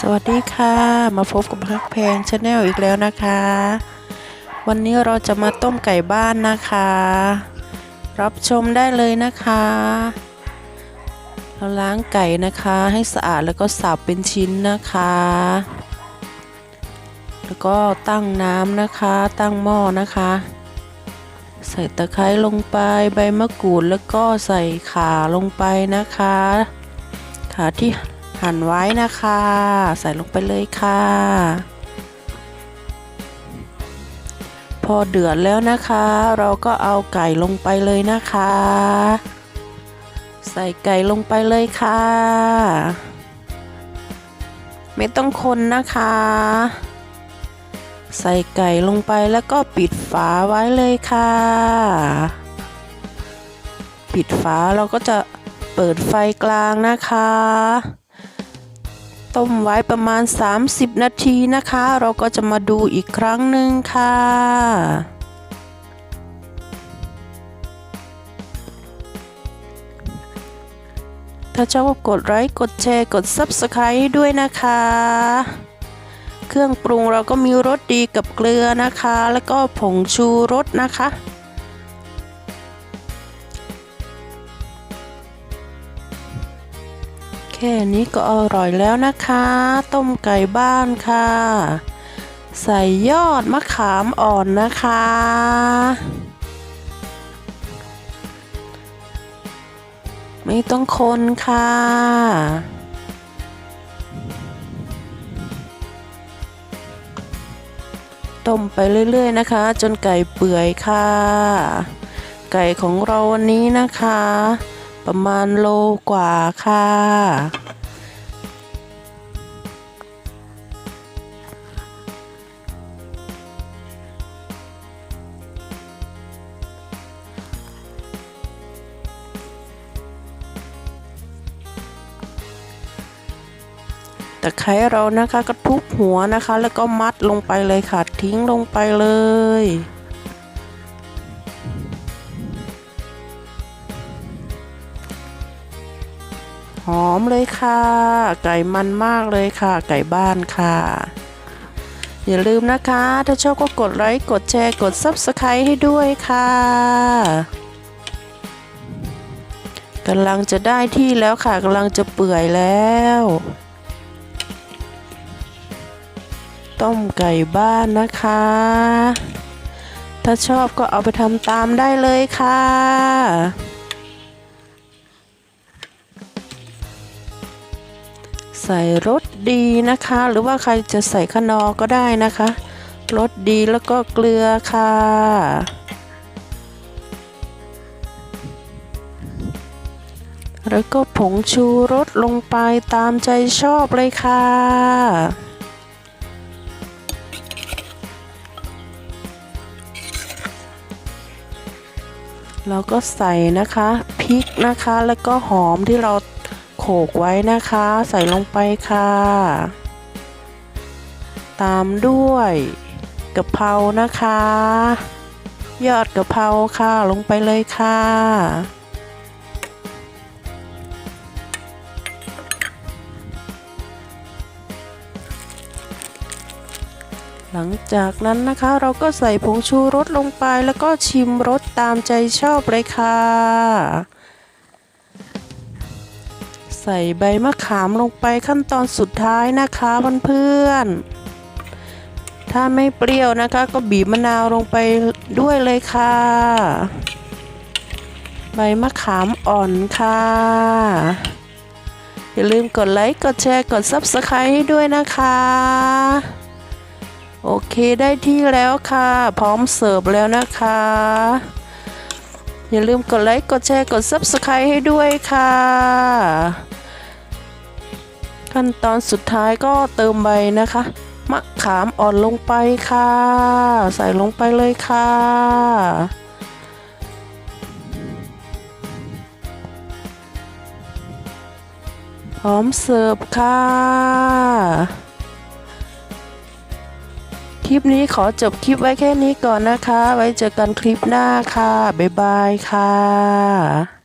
สวัสดีค่ะ มาพบกับพักแพงชาแนลอีกแล้วนะคะ วันนี้เราจะมาต้มไก่บ้านนะคะ รับชมได้เลยนะคะ เราล้างไก่นะคะให้สะอาดแล้วก็สับเป็นชิ้นนะคะ แล้วก็ตั้งน้ำนะคะ ตั้งหม้อนะคะ ใส่ตะไคร้ลงไปใบมะกรูดแล้วก็ใส่ขาลงไปนะคะ ขาที่ หั่นไว้นะคะ ใส่ลงไปเลยค่ะ พอเดือดแล้วนะคะ เราก็เอาไก่ลงไปเลยนะคะ ใส่ไก่ลงไปเลยค่ะ ไม่ต้องคนนะคะ ใส่ไก่ลงไปแล้วก็ปิดฝาไว้เลยค่ะ ปิดฝาเราก็จะเปิดไฟกลางนะคะ ต้มไว้ประมาณ 30 นาทีนะคะ เราก็จะมาดูอีกครั้งหนึ่งค่ะ ถ้าชอบกดไลค์กดแชร์กด Subscribe ด้วยนะคะ เครื่องปรุงเราก็มีรสดีกับเกลือนะคะ แล้วก็ผงชูรสนะคะ ค่นี้ก็อร่อยแล้วนะคะ ต้มไก่บ้านค่ะ ใส่ยอดมะขามอ่อนนะคะ ไม่ต้องคนค่ะต้มไปเรื่อย ๆ นะคะ จนไก่เปื่อยค่ะ ไก่ของเราวันนี้นะคะ ประมาณโลกว่าค่ะ ตะไคร้เรานะคะก็ทุบหัวนะคะ แล้วก็มัดลงไปเลยค่ะ ทิ้งลงไปเลย หอมเลยค่ะ ไก่มันมากเลยค่ะ ไก่บ้านค่ะ อย่าลืมนะคะ ถ้าชอบก็กดไลค์ กดแชร์ กด Subscribe ให้ด้วยค่ะกำลังจะได้ที่แล้วค่ะกำลังจะเปื่อยแล้ว ต้มไก่บ้านนะคะ ถ้าชอบก็เอาไปทำตามได้เลยค่ะ ใส่รสดีนะคะ หรือว่าใครจะใส่ขนอก็ได้นะคะรสดีแล้วก็เกลือค่ะ แล้วก็ผงชูรสลงไปตามใจชอบเลยค่ะ เราก็ใส่นะคะพริกนะคะแล้วก็หอมที่เรา โขกไว้นะคะ ใส่ลงไปค่ะ ตามด้วยกะเพรานะคะ ยอดกะเพราค่ะลงไปเลยค่ะหลังจากนั้นนะคะเราก็ใส่ผงชูรสลงไปแล้วก็ชิมรสตามใจชอบเลยค่ะ ใส่ใบมะขามลงไปขั้นตอนสุดท้ายนะคะเพื่อนๆ ถ้าไม่เปรี้ยวนะคะ ก็บีบมะนาวลงไปด้วยเลยค่ะ ใบมะขามอ่อนค่ะ อย่าลืมกดไลค์กดแชร์กด Subscribe ให้ด้วยนะคะ โอเคได้ที่แล้วค่ะ พร้อมเสิร์ฟแล้วนะคะ อย่าลืมกดไลค์กดแชร์กด Subscribe ให้ด้วยค่ะ ขั้นตอนสุดท้ายก็เติมใบนะคะ มะขามอ่อนลงไปค่ะ ใส่ลงไปเลยค่ะพร้อมเสิร์ฟค่ะ ลิปนี้ขอจบคลิปไว้แค่นี้ก่อนนะคะ ไว้เจอกันคลิปหน้าค่ะ บ๊ายบายค่ะ